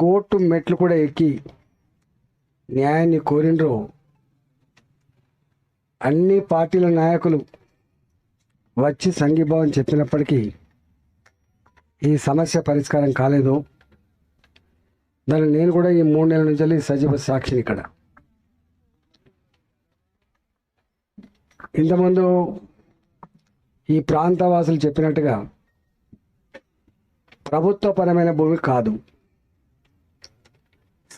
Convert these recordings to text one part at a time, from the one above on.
Court మెట్లు కూడా ఎక్కి న్యాయాన్ని కోరిండ్రో. అన్ని పార్టీల నాయకులు వచ్చి సంఘీభావం చెప్పినప్పటికీ ఈ సమస్య పరిష్కారం కాలేదు. దాన్ని నేను కూడా ఈ మూడు నెలల నుంచి సజీవ సాక్షిని ఇక్కడ. ఇంతకుముందు ఈ ప్రాంతవాసులు చెప్పినట్టుగా ప్రభుత్వపరమైన భూమి కాదు.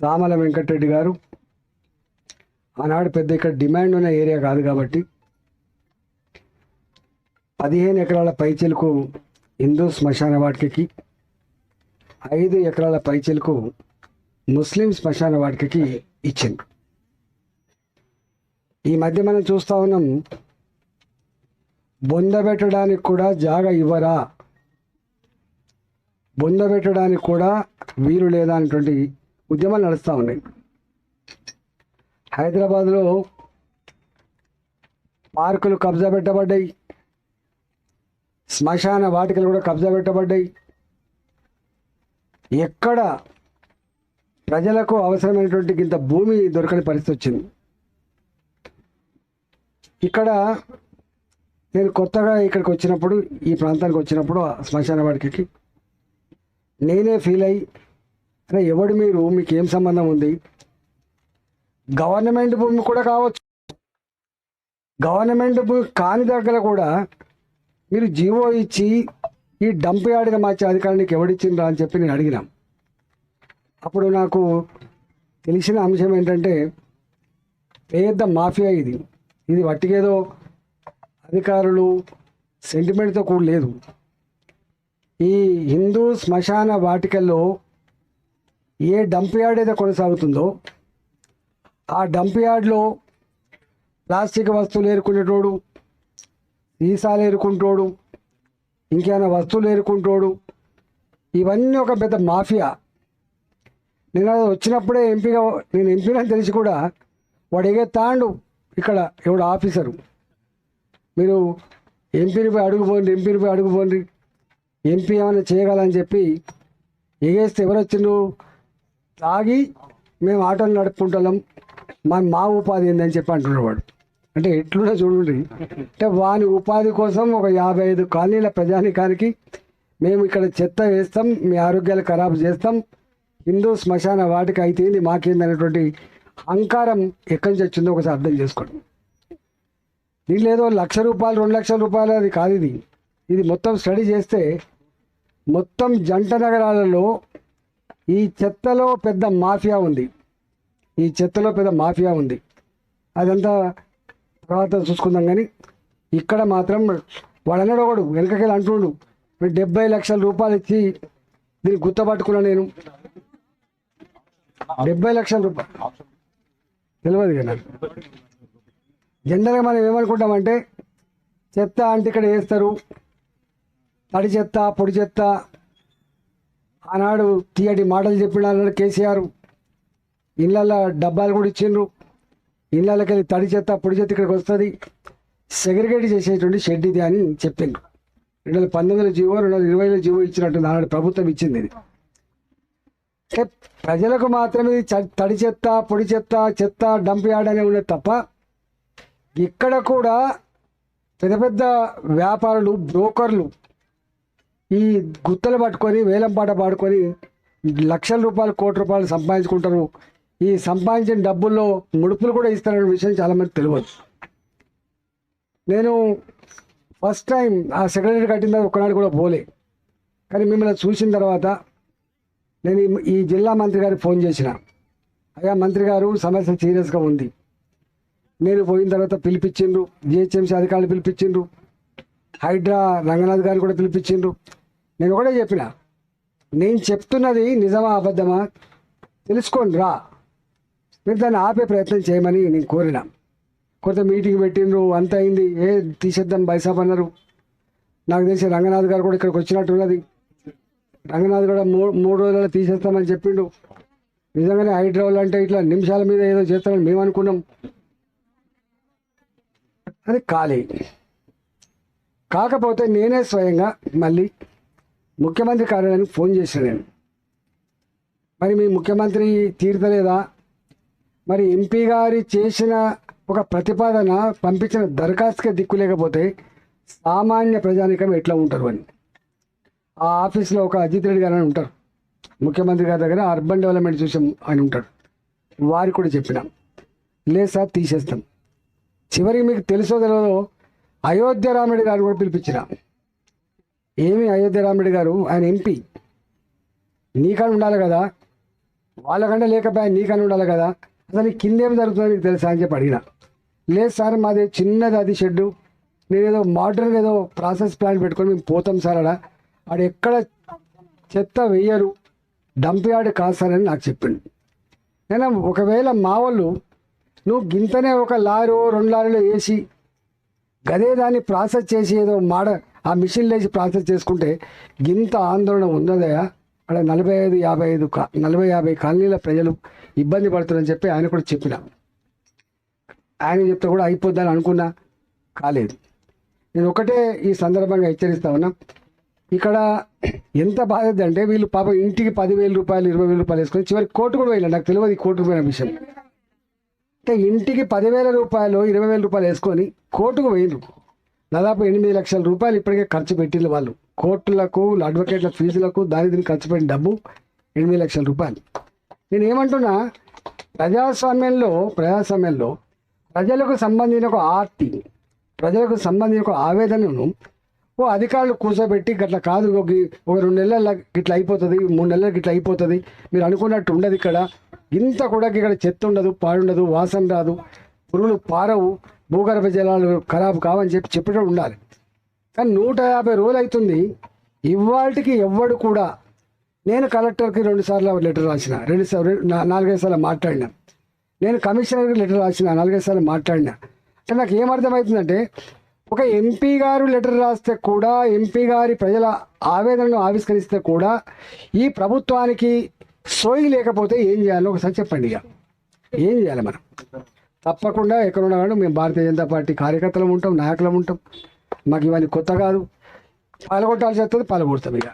సామల వెంకటరెడ్డి గారు. ఆనాడు పెద్ద ఇక్కడ డిమాండ్ ఉన్న ఏరియా కాదు కాబట్టి. పదిహేను ఎకరాల పైచెలకు హిందూ శ్మశాన వాటికకి ఐదు ఎకరాల పైచెలకు ముస్లిం శ్మశాన వాటికకి ఇచ్చింది ఈ మధ్య మనం చూస్తూ ఉన్నాం బొందబెట్టడానికి కూడా జాగ ఇవ్వరా? బొందబెట్టడానికి కూడా వీలు లేదా అనేటువంటి ఉద్యమాలు నడుస్తూ ఉన్నాయి. హైదరాబాద్లో పార్కులు కబ్జా పెట్టబడ్డాయి. శ్మశాన వాటికలు కూడా కబ్జా పెట్టబడ్డాయి. ఎక్కడ ప్రజలకు అవసరమైనటువంటి ఇంత భూమి దొరకని పరిస్థితి వచ్చింది. ఇక్కడ నేను కొత్తగా ఇక్కడికి వచ్చినప్పుడు ఈ ప్రాంతానికి వచ్చినప్పుడు ఆ శ్మశాన వాటికి నేనే ఫీల్ అయ్యి అరే ఎవడు మీరు మీకు ఏం సంబంధం ఉంది? గవర్నమెంట్ భూమి కూడా కావచ్చు. గవర్నమెంట్ భూమి కాని దగ్గర కూడా మీరు జీవో ఇచ్చి ఈ డంప్ యార్డ్గా మార్చే అధికారానికి ఎవడిచ్చిండ్రా అని చెప్పి నేను అడిగినాం. అప్పుడు నాకు తెలిసిన అంశం ఏంటంటే పెద్ద మాఫియా ఇది. ఇది వట్టికేదో అధికారులు సెంటిమెంట్తో కూడా లేదు. ఈ హిందూ శ్మశాన వాటికల్లో ఏ డంప్ యార్డ్ అయితే కొనసాగుతుందో ఆ డంప్ యార్డ్లో ప్లాస్టిక్ వస్తువులు ఏరుకునేటోడు సీసాలు ఏరుకుంటోడు ఇంకేమైనా వస్తువులు ఏరుకుంటోడు ఇవన్నీ ఒక పెద్ద మాఫియా. నేను అది వచ్చినప్పుడే ఎంపీగా నేను ఎంపీనని తెలిసి కూడా వాడు ఎగేతాండు ఇక్కడ ఎవడు ఆఫీసరు. మీరు ఎంపీని పోయి అడుగుపోండి ఎంపీని పోయి అడుగుపోండి ఎంపీ ఏమైనా చేయగలని చెప్పి ఎగేస్తే ఎవరొచ్చిండ్రు? తాగి మేము ఆటోలు నడుపుకుంటాం మా మా ఉపాధి ఏందని చెప్పి అంటున్నాడు వాడు. అంటే ఎట్లున్నా చూడండి. అంటే వాని ఉపాధి కోసం ఒక యాభై ఐదు కాలనీల ప్రజానికానికి మేము ఇక్కడ చెత్త వేస్తాం మీ ఆరోగ్యాలు ఖరాబు చేస్తాం. హిందూ శ్మశాన వాటికి అయితే మాకేందనేటువంటి మాకేంది అహంకారం ఎక్కడి నుంచి వచ్చిందో ఒకసారి అర్థం చేసుకోండి. దీంట్లో ఏదో లక్ష రూపాయలు రెండు లక్షల రూపాయలు అది కాదు ఇది. ఇది మొత్తం స్టడీ చేస్తే మొత్తం జంట నగరాలలో ఈ చెత్తలో పెద్ద మాఫియా ఉంది. ఈ చెత్తలో పెద్ద మాఫియా ఉంది. అదంతా తర్వాత చూసుకుందాం కానీ ఇక్కడ మాత్రం వాడన్నాడు ఒకడు వెనకకెళ్ళి అంటుండు డెబ్బై లక్షల రూపాయలు ఇచ్చి దీన్ని గుర్తుపట్టుకున్నా నేను. డెబ్బై లక్షల రూపాయలు తెలియదు కదా. జనరల్గా మనం ఏమనుకుంటామంటే చెత్త అంటే ఇక్కడ వేస్తారు. తడి చెత్త పొడి చెత్త ఆనాడు తీయటి మాటలు చెప్పిన అన్నాడు కేసీఆర్ ఇళ్ళల్లో డబ్బాలు కూడా ఇచ్చిండ్రు. ఇళ్ళకి వెళ్ళి తడి చెత్త పొడి చెత్త ఇక్కడికి వస్తుంది. సెగ్రిగేట్ చేసేటువంటి షెడ్ ఇది అని చెప్పిండ్రు. రెండు వేల పంతొమ్మిదిలో జీవో రెండు వేల ఇరవైలో జీవో ఇచ్చినట్టు నాడు ప్రభుత్వం ఇచ్చింది ఇది. అంటే ప్రజలకు మాత్రమే ఇది తడి చెత్త పొడి చెత్త చెత్త డంప్ యార్డ్ అనే ఉండేది తప్ప ఇక్కడ కూడా పెద్ద పెద్ద వ్యాపారులు బ్రోకర్లు ఈ గుత్తలు పట్టుకొని వేలం పాట పాడుకొని లక్షల రూపాయలు కోటి రూపాయలు సంపాదించుకుంటారు. ఈ సంపాదించిన డబ్బుల్లో ముడుపులు కూడా ఇస్తారనే విషయం చాలామంది తెలియదు. నేను ఫస్ట్ టైం ఆ సెక్రటరీ కట్టిన తర్వాత ఒకనాడు కూడా పోలే. కానీ మిమ్మల్ని చూసిన తర్వాత నేను ఈ- ఈ జిల్లా మంత్రి గారికి ఫోన్ చేసిన. అయ్యా మంత్రి గారు సమస్య సీరియస్గా ఉంది. నేను పోయిన తర్వాత పిలిపించిండ్రు. జిహెచ్ఎంసీ అధికారులు పిలిపించిండ్రు. హైడ్రా రంగనాథ్ గారు కూడా పిలిపించిండ్రు. నేను ఒకటే చెప్పిన. నేను చెప్తున్నది నిజమా అబద్ధమా? తెలుసుకోండి రా. మీరు దాన్ని ఆపే ప్రయత్నం చేయమని నేను కోరిన. కొంత మీటింగ్ పెట్టిండ్రు అంత అయింది. ఏ తీసేద్దాం బైసాబ్ అన్నారు. నాకు తెలిసి రంగనాథ్ గారు కూడా ఇక్కడికి వచ్చినట్టు ఉన్నది. రంగనాథ్ కూడా మూ మూడు రోజులలో తీసేస్తామని చెప్పిండు. నిజంగానే హైడ్రావల్ అంటే ఇట్లా నిమిషాల మీద ఏదో చేస్తామని మేము అనుకున్నాం. అది ఖాళీ. కాకపోతే నేనే స్వయంగా మళ్ళీ ముఖ్యమంత్రి కార్యాలయానికి ఫోన్ చేశాను నేను. మరి మీ ముఖ్యమంత్రి తీర్చలేదా మరి ఎంపీ గారి చేసిన ఒక ప్రతిపాదన పంపించిన దరఖాస్తుకే దిక్కు లేకపోతే సామాన్య ప్రజానికం ఎట్లా ఉంటారు అని. ఆ ఆఫీస్లో ఒక అజిత్ రెడ్డి గారు అని ఉంటారు. ముఖ్యమంత్రి గారి దగ్గర అర్బన్ డెవలప్మెంట్ చూసాం అని ఉంటాడు. వారికి కూడా చెప్పినాం. లేదు సార్ తీసేస్తాం. చివరికి మీకు తెలుసో తెలియదో అయోధ్య రాముడి గారు కూడా పిలిపించిన. ఏమి అయోధ్య రాముడి గారు? ఆయన ఎంపీ. నీకని ఉండాలి కదా. వాళ్ళకంటే లేకపోయా నీకని ఉండాలి కదా. అసలు కిందేం జరుగుతుందో నీకు తెలుసా అని చెప్పి అడిగిన. లేదు సార్ మాది చిన్నది అది షెడ్డు. నేను ఏదో మోడర్న్ ఏదో ప్రాసెస్ ప్లాన్ పెట్టుకొని మేము పోతాం సార్ అడ. ఆడ ఎక్కడ చెత్త వేయరు. డంప్ యార్డ్ కాదు సార్ అని నాకు చెప్పింది నేను ఒకవేళ మా వాళ్ళు నువ్వు గింతనే ఒక లారీ రెండు లారీలో వేసి గదే దాన్ని ప్రాసెస్ చేసి ఏదో మాడ ఆ మిషన్ లేచి ప్రాసెస్ చేసుకుంటే ఇంత ఆందోళన ఉన్నదయా అక్కడ నలభై ఐదు యాభై ఐదు కా నలభై యాభై కాలనీల ప్రజలు ఇబ్బంది పడుతున్నారని చెప్పి ఆయన కూడా చెప్పిన. ఆయన చెప్తే కూడా అయిపోద్దని అనుకున్నా కాలేదు. నేను ఒకటే ఈ సందర్భంగా హెచ్చరిస్తా ఉన్నా. ఇక్కడ ఎంత బాధ్యత అంటే వీళ్ళు పాప ఇంటికి పదివేల రూపాయలు ఇరవై వేల రూపాయలు వేసుకొని చివరి కోర్టు కూడా వెళ్ళారు నాకు తెలియదు కోర్టుకు పోయిన విషయం అంటే ఇంటికి పదివేల రూపాయలు ఇరవై వేల రూపాయలు వేసుకొని కోర్టుకు పోయిండ్రు దాదాపు ఎనిమిది లక్షల రూపాయలు ఇప్పటికే ఖర్చు పెట్టిన వాళ్ళు. కోర్టులకు అడ్వకేట్ల ఫీజులకు దాని దీనికి ఖర్చు పెట్టిన డబ్బు ఎనిమిది లక్షల రూపాయలు. నేను ఏమంటున్నా ప్రజాస్వామ్యంలో ప్రజాస్వామ్యంలో ప్రజలకు సంబంధించిన ఒక ఆర్తి ప్రజలకు సంబంధించిన ఒక ఆవేదనను ఓ అధికారులు కూర్చోబెట్టి గట్ల కాదు ఒక ఒక రెండు నెలల గిట్ల అయిపోతుంది మూడు నెలలకి ఇట్లా అయిపోతుంది మీరు అనుకున్నట్టు ఉండదు ఇక్కడ. ఇంత కూడా ఇక్కడ చెత్త ఉండదు పాడుండదు వాసన రాదు పురుగులు పారవు భూగర్భ జలాలు ఖరాబు కావని చెప్పి చెప్పడం ఉండాలి. కానీ నూట యాభై రోజులు అవుతుంది ఇవాళకి ఎవ్వడు కూడా నేను కలెక్టర్కి రెండు సార్లు లెటర్ రాసిన రెండు సార్లు నాలుగైదు సార్లు మాట్లాడినా. నేను కమిషనర్కి లెటర్ రాసిన నాలుగైదు సార్లు మాట్లాడినా. అంటే నాకు ఏమర్థమవుతుందంటే ఒక ఎంపీ గారు లెటర్ రాస్తే కూడా ఎంపీ గారి ప్రజల ఆవేదనను ఆవిష్కరిస్తే కూడా ఈ ప్రభుత్వానికి సోయి లేకపోతే ఏం చేయాలో ఒకసారి చెప్పండి ఇక. ఏం చేయాలి మనం? తప్పకుండా ఎక్కడున్నా కానీ మేము భారతీయ జనతా పార్టీ కార్యకర్తలం ఉంటాం నాయకులం ఉంటాం. మాకు ఇవన్నీ కొత్త కాదు. పాల్గొట్టాల్సి వస్తుంది పాల్గొడతాం ఇక.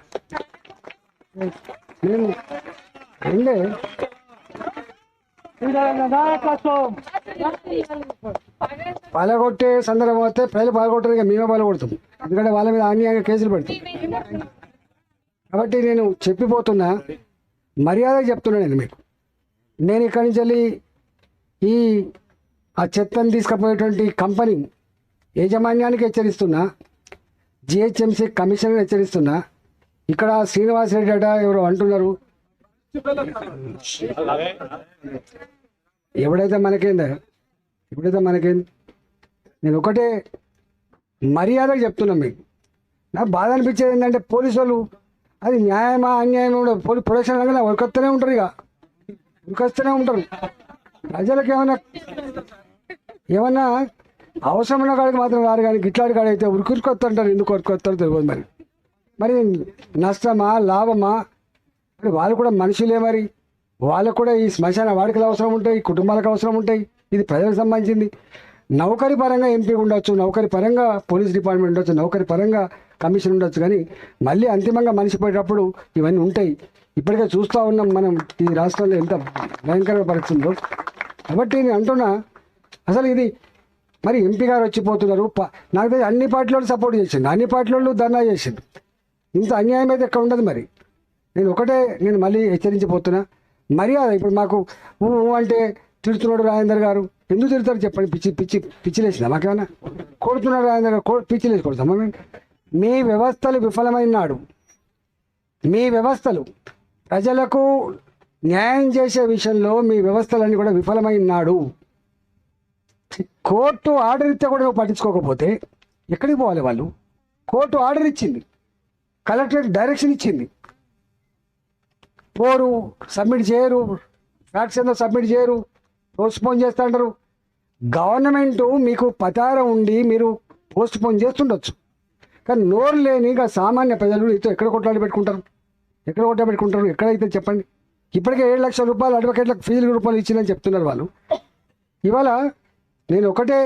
మేము అంటే పాల్గొట్టే సందర్భం వస్తే ప్రజలు పాల్గొట్టరు ఇక మేమే పాల్గొడతాం. ఎందుకంటే వాళ్ళ మీద అన్యాయంగా కేసులు పెడతాం. కాబట్టి నేను చెప్పిపోతున్నా మర్యాద చెప్తున్నా నేను మీకు. నేను ఇక్కడి నుంచి వెళ్ళి ఈ ఆ చెత్తను తీసుకుపోయేటువంటి కంపెనీ యాజమాన్యానికి హెచ్చరిస్తున్నా జిహెచ్ఎంసీ కమిషనర్ హెచ్చరిస్తున్నా. ఇక్కడ శ్రీనివాస్ రెడ్డి అట ఎవరో అంటున్నారు. ఎవడైతే మనకేందా? ఎప్పుడైతే మనకేంది నేను ఒకటే మర్యాదగా చెప్తున్నా మీకు. నాకు బాధ అనిపించేది ఏంటంటే పోలీసు వాళ్ళు అది న్యాయమా అన్యాయమా కూడా పోలీస్ ప్రొడక్షన్ అనగానే ఉరికొస్తూనే ఉంటారు ఇక. ఉరికొస్తూనే ఉంటారు. ప్రజలకు ఏమైనా ఏమన్నా అవసరం ఉన్న కాడికి మాత్రం రారు కానీ గిట్లాడి కాడ అయితే ఉరికొస్తుంటారు ఎందుకు ఉరికొస్తారో తెలియదు మరి. మరి నష్టమా లాభమా? మరి వాళ్ళు కూడా మనుషులే మరి. వాళ్ళకు కూడా ఈ శ్మశాన వాడికలు అవసరం ఉంటాయి కుటుంబాలకు అవసరం ఉంటాయి. ఇది ప్రజలకు సంబంధించింది. నౌకరి పరంగా ఎంపీ ఉండొచ్చు నౌకరి పరంగా పోలీస్ డిపార్ట్మెంట్ ఉండొచ్చు నౌకరి పరంగా కమిషన్ ఉండొచ్చు. కానీ మళ్ళీ అంతిమంగా మనిషి పోయేటప్పుడు ఇవన్నీ ఉంటాయి. ఇప్పటికే చూస్తూ ఉన్నాం మనం ఈ రాష్ట్రంలో ఎంత భయంకరమైన పరిస్థితి కాబట్టి నేను అంటున్నా అసలు ఇది మరి ఎంపీ గారు వచ్చిపోతున్నారు. నాకు తెలిసి అన్ని పార్టీలు సపోర్ట్ చేసింది అన్ని పార్టీలు ధర్నా చేసింది ఇంత అన్యాయం అయితే ఎక్కడ ఉండదు మరి. నేను ఒకటే నేను మళ్ళీ హెచ్చరించిపోతున్నా మర్యాద ఇప్పుడు మాకు ఊ అంటే తిడుతున్నాడు రాజేందర్ గారు. ఎందుకు తిడతారు చెప్పండి. పిచ్చి పిచ్చి పిచ్చిలేసిందా మాకేమన్నా? కొడుతున్నాడు రాజేందర్ గారు. పిచ్చిలేసి కొడతామా మీ వ్యవస్థలు విఫలమైనాడు మీ వ్యవస్థలు ప్రజలకు న్యాయం చేసే విషయంలో మీ వ్యవస్థలన్నీ కూడా విఫలమైనాడు కోర్టు ఆర్డర్ ఇస్తే కూడా నువ్వు పట్టించుకోకపోతే ఎక్కడికి పోవాలి వాళ్ళు? కోర్టు ఆర్డర్ ఇచ్చింది. కలెక్టరేట్ డైరెక్షన్ ఇచ్చింది. పోరు సబ్మిట్ చేయరు. ఫ్యాక్ట్స్ ఏదో సబ్మిట్ చేయరు. పోస్ట్పోన్ చేస్తా అంటారు గవర్నమెంట్ మీకు పతారం ఉండి మీరు పోస్ట్పోన్ చేస్తుండొచ్చు. కానీ నోరు లేని ఇంకా సామాన్య ప్రజలు ఇతో ఎక్కడ కొట్లాడి పెట్టుకుంటారు? ఎక్కడ కొట్లాడి పెట్టుకుంటారు? ఎక్కడైతే చెప్పండి? ఇప్పటికే ఏడు లక్షల రూపాయలు అడ్వకేట్లకు ఫీజుల రూపాయలు ఇచ్చిందని చెప్తున్నారు వాళ్ళు. ఇవాళ నేను ఒకటే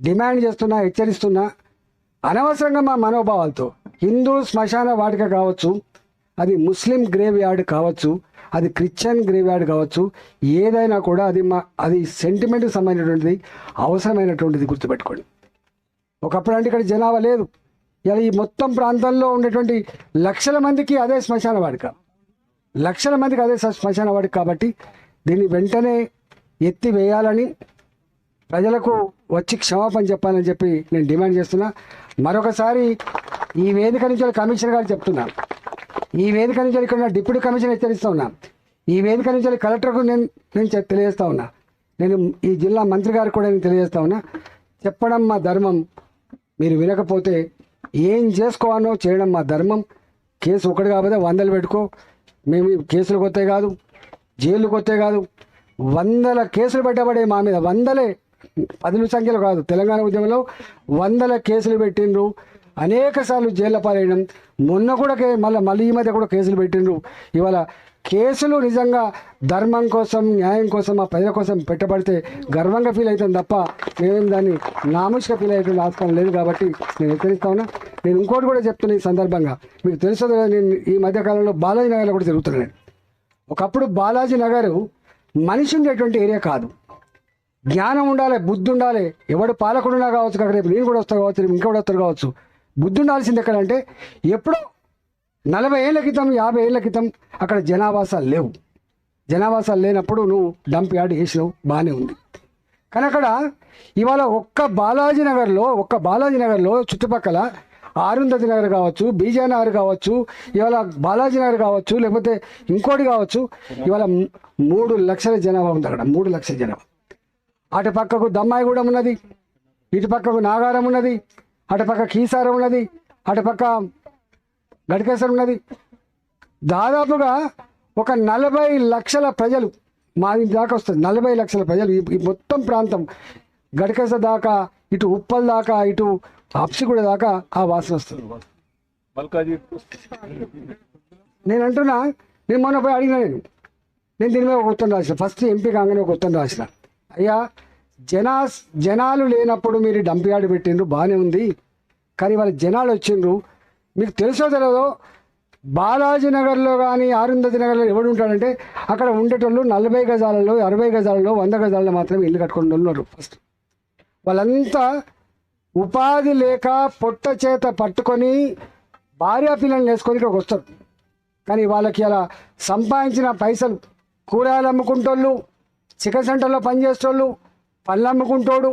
డిమాండ్ చేస్తున్నా హెచ్చరిస్తున్నా అనవసరంగా మా మనోభావాలతో హిందూ శ్మశాన వాటిక కావచ్చు అది ముస్లిం గ్రేవ్ యార్డ్ కావచ్చు అది క్రిస్టియన్ గ్రేవ్యార్డ్ కావచ్చు ఏదైనా కూడా అది మా అది సెంటిమెంట్కి సంబంధించినటువంటిది అవసరమైనటువంటిది గుర్తుపెట్టుకోండి. ఒకప్పుడు అంటే ఇక్కడ జనాభా లేదు. ఇలా ఈ మొత్తం ప్రాంతంలో ఉండేటువంటి లక్షల మందికి అదే శ్మశాన వాడిక లక్షల మందికి అదే శ్మశాన వాడిక కాబట్టి దీన్ని వెంటనే ఎత్తి వేయాలని ప్రజలకు వచ్చి క్షమాపణ చెప్పాలని చెప్పి నేను డిమాండ్ చేస్తున్నా. మరొకసారి ఈ వేదిక నుంచి వాళ్ళ కమిషనర్ గారు చెప్తున్నా. ఈ వేదిక నుంచి ఇక్కడ డిప్యూటీ కమిషనర్ హెచ్చరిస్తూ ఉన్నా. ఈ వేదిక నుంచి కలెక్టర్కు నేను నేను తెలియజేస్తా ఉన్నా. నేను ఈ జిల్లా మంత్రి గారికి కూడా నేను తెలియజేస్తా ఉన్నా. చెప్పడం మా ధర్మం. మీరు వినకపోతే ఏం చేసుకోవాలో చేయడం మా ధర్మం. కేసు ఒకటి కాకపోతే వందలు పెట్టుకో. మేము కేసులు కొత్త కాదు. జైలు కొత్త కాదు. వందల కేసులు పెట్టబడే మా మీద వందలే పదుల సంఖ్యలో కాదు. తెలంగాణ ఉద్యమంలో వందల కేసులు పెట్టిండ్రు. అనేక సార్లు జైళ్ళ పాలైనం. మొన్న కూడా కే మళ్ళీ మళ్ళీ ఈ మధ్య కూడా కేసులు పెట్టిండ్రు. ఇవాళ కేసులు నిజంగా ధర్మం కోసం న్యాయం కోసం ఆ ప్రజల కోసం పెట్టబడితే గర్వంగా ఫీల్ అవుతాం తప్ప మేమేం దాన్ని నామూషిగా ఫీల్ అవుతుంది ఆస్కారం లేదు కాబట్టి నేను హెచ్చరిస్తా ఉన్నా. నేను ఇంకోటి కూడా చెప్తున్నా ఈ సందర్భంగా. మీకు తెలుసు నేను ఈ మధ్యకాలంలో బాలాజీ నగర్లో కూడా జరుగుతున్నాను ఒకప్పుడు బాలాజీ నగర్ మనిషి ఉండేటువంటి ఏరియా కాదు. జ్ఞానం ఉండాలి బుద్ధి ఉండాలి. ఎవడు పాలకుడున్నా కావచ్చు కాక రేపు నేను కూడా వస్తా కావచ్చు రేపు ఇంకెవడు వస్తారు కావచ్చు. బుద్ధి ఉండాల్సింది ఎక్కడంటే ఎప్పుడో నలభై ఏళ్ళ క్రితం యాభై ఏళ్ళ క్రితం అక్కడ జనావాసాలు లేవు. జనావాసాలు లేనప్పుడు నువ్వు డంప్ యార్డ్ చేసినావు బాగానే ఉంది. కానీ అక్కడ ఇవాళ ఒక్క బాలాజీ నగర్లో ఒక్క బాలాజీ నగర్లో చుట్టుపక్కల ఆరుంధతి నగర్ కావచ్చు బీజే నగర్ కావచ్చు ఇవాళ బాలాజీ నగర్ కావచ్చు లేకపోతే ఇంకోటి కావచ్చు ఇవాళ మూడు లక్షల జనాభా ఉంది అక్కడ మూడు లక్షల జనాభా. అటు పక్కకు దమ్మాయిగూడెం ఉన్నది. ఇటు పక్కకు నాగారం ఉన్నది. అటు పక్క కీసారం ఉన్నది. అటు పక్క గడికేశ్వరం ఉన్నది. దాదాపుగా ఒక నలభై లక్షల ప్రజలు మా ఇంటి దాకా వస్తుంది నలభై లక్షల ప్రజలు ఈ- మొత్తం ప్రాంతం గడికేస దాకా ఇటు ఉప్పల్ దాకా ఇటు అప్సిగూడ దాకా ఆ వాసన వస్తుంది. నేను అంటున్నా నేను మొన్న పోయి అడిగిన నేను. నేను దీని మీద ఒక ఉత్తరం రాసిన. ఫస్ట్ ఎంపీ కాగానే ఒక ఉత్తరం రాసిన. అయ్యా జనా జనాలు లేనప్పుడు మీరు డంపియాడు పెట్టిండ్రు బాగానే ఉంది. కానీ వాళ్ళ జనాలు వచ్చిండ్రు. మీకు తెలుసో తెలియదో బాలాజీ నగర్లో కానీ ఆరుంధతి నగర్లో ఎవడు ఉంటాడంటే అక్కడ ఉండేటోళ్ళు నలభై గజాలలో అరవై గజాలలో వంద గజాలలో మాత్రమే ఇల్లు కట్టుకొని ఉన్నారు ఫస్ట్ వాళ్ళంతా ఉపాధి లేక పొట్ట చేత పట్టుకొని భార్యా పిల్లల్ని వేసుకొని ఇక్కడికి వస్తారు. కానీ వాళ్ళకి అలా సంపాదించిన పైసలు కూరగాయలు అమ్ముకుంటోళ్ళు చికెన్ సెంటర్లో పనిచేసేటోళ్ళు పళ్ళు అమ్ముకుంటోడు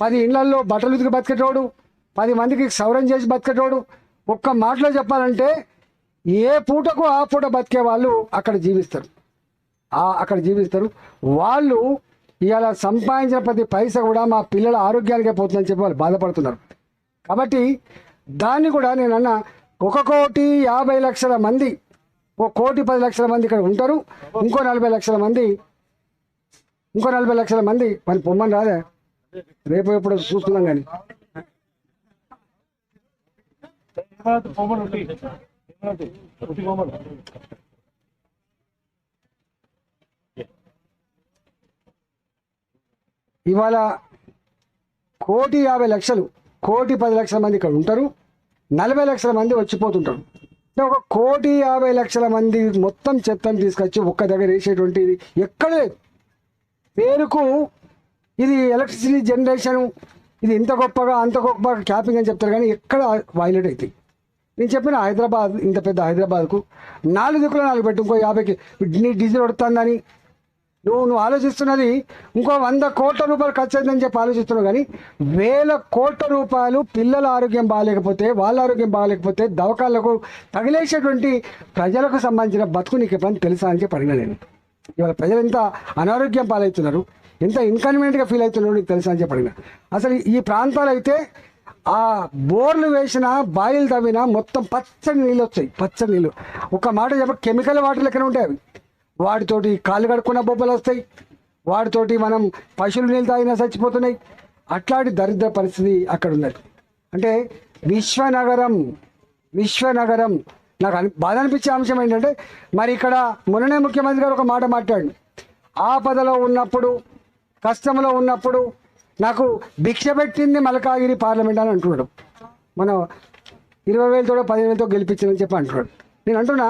పది ఇళ్ళల్లో బట్టలు ఉతికి బతికేటోడు పది మందికి సౌరం చేసి బతికేటోడు. ఒక్క మాటలో చెప్పాలంటే ఏ పూటకు ఆ పూట బతికే వాళ్ళు అక్కడ జీవిస్తారు. అక్కడ జీవిస్తారు. వాళ్ళు ఇవాళ సంపాదించిన ప్రతి పైస కూడా మా పిల్లల ఆరోగ్యానికే పోతుందని చెప్పి వాళ్ళు బాధపడుతున్నారు. కాబట్టి దాన్ని కూడా నేను అన్న ఒక కోటి యాభై లక్షల మంది ఒక కోటి పది లక్షల మంది ఇక్కడ ఉంటారు. ఇంకో నలభై లక్షల మంది ఇంకో నలభై లక్షల మంది పని పొమ్మని రాదే. రేపు ఎప్పుడు చూస్తున్నాం కానీ. ఇవాళ కోటి యాభై లక్షలు కోటి పది లక్షల మంది ఇక్కడ ఉంటారు నలభై లక్షల మంది వచ్చిపోతుంటారు. అంటే ఒక కోటి యాభై లక్షల మంది మొత్తం చెత్తను తీసుకొచ్చి ఒక్క దగ్గర వేసేటువంటిది ఎక్కడ లేదు. పేరుకు ఇది ఎలక్ట్రిసిటీ జనరేషన్ ఇది ఇంత గొప్పగా అంత గొప్పగా క్యాపింగ్ అని చెప్తారు కానీ ఎక్కడ వైలెట్ అవుతాయి. నేను చెప్పిన హైదరాబాద్ ఇంత పెద్ద హైదరాబాద్కు నాలుగు దిక్కులు నాలుగు పెట్టు ఇంకో యాభైకి నీ డీజిల్ పడుతుందని నువ్వు నువ్వు ఆలోచిస్తున్నది ఇంకో వంద కోట్ల రూపాయలు ఖర్చు అయిందని చెప్పి ఆలోచిస్తున్నావు కానీ వేల కోట్ల రూపాయలు పిల్లల ఆరోగ్యం బాగాలేకపోతే వాళ్ళ ఆరోగ్యం బాగాలేకపోతే దవకాలకు తగిలేసేటువంటి ప్రజలకు సంబంధించిన బతుకు నీకు ఎప్పుడైనా తెలుసా అని చెప్పి అడిగిన నేను. ఇవాళ ప్రజలు ఎంత అనారోగ్యం పాలవుతున్నారు. ఎంత ఇన్కన్వీనియంట్గా ఫీల్ అవుతున్నారు నీకు తెలుసా అని చెప్పి అసలు ఈ ప్రాంతాలు అయితే ఆ బోర్లు వేసిన బాయిలు తవ్వినా మొత్తం పచ్చని నీళ్ళు వచ్చాయి. పచ్చని నీళ్ళు. ఒక మాట చెప్ప కెమికల్ వాటర్ లెక్కనే ఉంటాయి అవి. వాటితోటి కాళ్ళు కడుక్కున్న బొబ్బలు వస్తాయి. వాటితోటి మనం పశువులు నీళ్ళు తాగినా చచ్చిపోతున్నాయి. అట్లాంటి దరిద్ర పరిస్థితి అక్కడ ఉన్నది. అంటే విశ్వనగరం విశ్వనగరం నాకు అని బాధ అనిపించే అంశం ఏంటంటే మరి ఇక్కడ మొన్ననే ముఖ్యమంత్రి గారు ఒక మాట మాట్లాడు ఆపదలో ఉన్నప్పుడు కష్టంలో ఉన్నప్పుడు నాకు భిక్ష పెట్టింది మలకాగిరి పార్లమెంట్ అని అంటున్నాడు. మనం ఇరవై వేలతో పదిహేను వేలతో గెలిపించిందని చెప్పి అంటున్నాడు. నేను అంటున్నా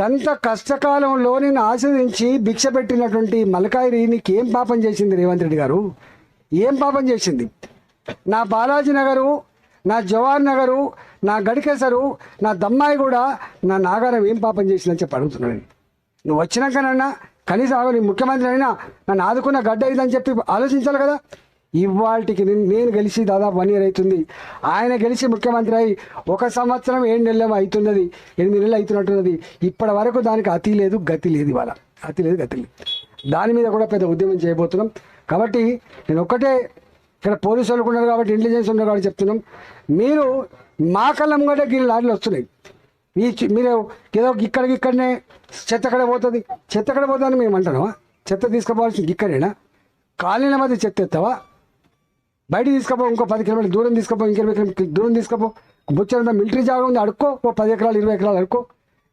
గంత కష్టకాలంలో నేను ఆశ్రయించి భిక్ష పెట్టినటువంటి మలకాయిరి ఏం పాపం చేసింది రేవంత్ రెడ్డి గారు? ఏం పాపం చేసింది? నా బాలాజీ నగరు నా జవహర్ నగరు నా గడికేసరు నా దమ్మాయి కూడా నా నాగారం ఏం పాపం చేసిందని చెప్పి అడుగుతున్నాను నువ్వు నువ్వు వచ్చినాకనన్నా కనీసం నీ ముఖ్యమంత్రి అయినా నన్ను ఆదుకున్న గడ్డ ఇదని చెప్పి ఆలోచించాలి కదా. ఇవాళకి నేను నేను గెలిచి దాదాపు వన్ ఇయర్ అవుతుంది. ఆయన గెలిచి ముఖ్యమంత్రి అయి ఒక సంవత్సరం ఏడు నెలలు అవుతున్నది ఎనిమిది నెలలు అవుతున్నట్టున్నది. ఇప్పటి వరకు దానికి అతి లేదు గతి లేదు ఇవాళ. అతి లేదు గతి లేదు. దాని మీద కూడా పెద్ద ఉద్యమం చేయబోతున్నాం. కాబట్టి నేను ఒక్కటే ఇక్కడ పోలీసు వాళ్ళు ఉన్నారు కాబట్టి ఇంటెలిజెన్స్ ఉన్నారు కాబట్టి చెప్తున్నాం. మీరు మా కళ్ళం కూడా గిరి లారీలు వస్తున్నాయి. ఈ మీరు ఏదో ఇక్కడికి ఇక్కడనే చెత్త ఎక్కడ పోతుంది. చెత్త ఎక్కడ పోతుందని మేము అంటున్నావా చెత్త తీసుకుపోవాల్సింది ఇక్కడేనా? కాలనీల మధ్య చెత్త ఎత్తావా? బయటికి తీసుకపో ఇంకో పది కిలోమీటర్ల దూరం తీసుకపో ఇంకా ఇరవై దూరం తీసుకపో. బుచ్చరంతా మిలిటరీ జాగా ఉంది అడుక్కో. ఓ పది ఎకరాలు ఇరవై ఎకరాలు అడుక్కో.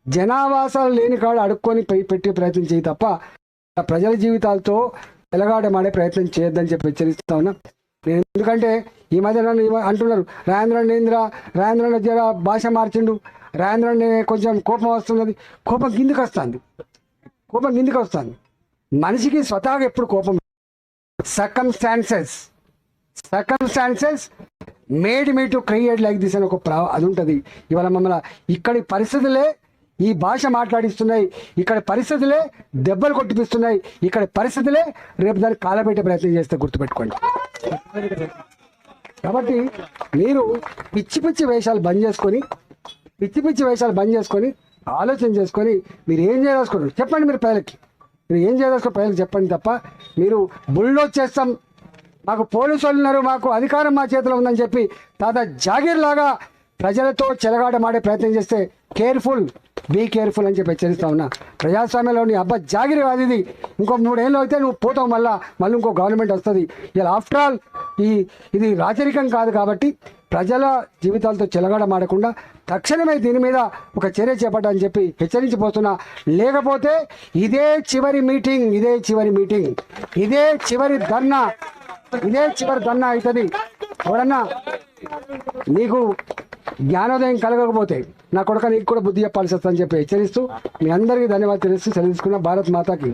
జనావాసాలు లేని కాడ అడుక్కొని పై పెట్టే ప్రయత్నం చేయి తప్ప ప్రజల జీవితాలతో వెలగాడమాడే ప్రయత్నం చేయొద్దని చెప్పి హెచ్చరిస్తా ఉన్నా. ఎందుకంటే ఈ మధ్య నన్ను అంటున్నారు రాజేంద్ర నేంద్ర రాజేంద్ర జర భాష మార్చిండు రాజేంద్ర కొంచెం కోపం వస్తున్నది. కోపం కిందికి వస్తుంది. కోపం కిందికి వస్తుంది. మనిషికి స్వతహాగా ఎప్పుడు కోపం circumstances circumstances made me to create like this అని ఒక ప్రా అది ఉంటుంది. ఇవాళ మమ్మల్ని ఇక్కడి పరిస్థితులే ఈ భాష మాట్లాడిస్తున్నాయి. ఇక్కడ పరిస్థితులే దెబ్బలు కొట్టిపిస్తున్నాయి. ఇక్కడ పరిస్థితులే రేపు దాన్ని కాలబెట్టే ప్రయత్నం చేస్తే గుర్తుపెట్టుకోండి. కాబట్టి మీరు పిచ్చి పిచ్చి వేషాలు బంద్ చేసుకొని పిచ్చి పిచ్చి వేషాలు బంద్ చేసుకొని ఆలోచన చేసుకొని మీరు ఏం చేయదలుచుకుంటారు చెప్పండి మీరు ప్రజలకి. మీరు ఏం చేయదలుచుకో ప్రజలకు చెప్పండి తప్ప మీరు బుల్డోజ్ చేస్తాం. మాకు పోలీసు వాళ్ళు ఉన్నారు మాకు అధికారం మా చేతిలో ఉందని చెప్పి తాత జాగీర్ లాగా ప్రజలతో చెలగాటమాడే ప్రయత్నం చేస్తే కేర్ఫుల్. బీ కేర్ఫుల్ అని చెప్పి హెచ్చరిస్తా ఉన్నా. ప్రజాస్వామ్యంలో నీ అబ్బా జాగిరి కాదు ఇది ఇంకో మూడేళ్ళు అయితే నువ్వు పోతావు మళ్ళా. మళ్ళీ ఇంకో గవర్నమెంట్ వస్తుంది. ఇలా ఆఫ్టర్ ఆల్ ఈ ఇది రాచరికం కాదు కాబట్టి ప్రజల జీవితాలతో చెలగాటమాడకుండా తక్షణమే దీని మీద ఒక చర్య చేపట్టని చెప్పి హెచ్చరించిపోతున్నా. లేకపోతే ఇదే చివరి మీటింగ్ ఇదే చివరి మీటింగ్ ఇదే చివరి ధర్నా. ఇదే చివరి ధర్నా అవుతుంది. ఎవడన్నా నీకు జ్ఞానోదయం కలగకపోతే నా కొడుక నీకు కూడా బుద్ధి చెప్పాల్సి వస్తుందని చెప్పి హెచ్చరిస్తూ మీ అందరికీ ధన్యవాదాలు తెలుస్తూ సెలవు తీసుకున్న భారత్ మాతాకి.